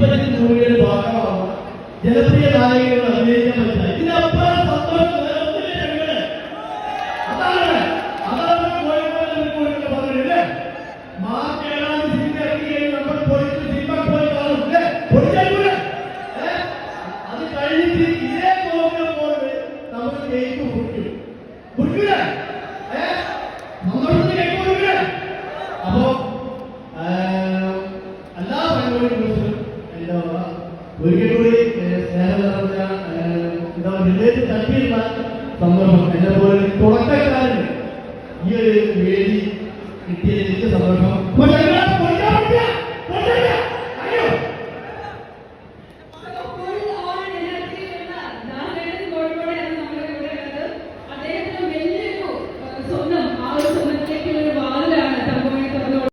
ഇരുപത്തഞ്ച് നൂറുകയുടെ ഭാഗമാണ് ജനപ്രിയ നായകനോട് അഭിനയിക്കാൻ പറ്റില്ല. ഇതിനപ്പുറം സന്തോഷം അതാണ് പറഞ്ഞില്ലേ മാർച്ച് ഏഴാം തീയതി ഇറങ്ങി നമ്മൾ പോയിട്ട് സിനിമ പോയി കാണുന്നില്ലേ അത് കഴിഞ്ഞിട്ട് ഇതേ പ്രോഗ്രാം പോലെ നമുക്ക് കേക്ക് കുറിക്കും. കുറിക്കില്ല ഏഹ് സന്തോഷത്തിന് കേക്ക് കുറിക്കില്ല അപ്പോ ഒരിക്കൽ കൂടി എന്താ ഹൃദയത്തിൽ തട്ടിയിരുന്ന സന്തോഷം. എന്നെ പോലെ തുടക്കക്കാരന് ഈ ഒരു വേദി കിട്ടിയതിൽ എനിക്ക് സന്തോഷം.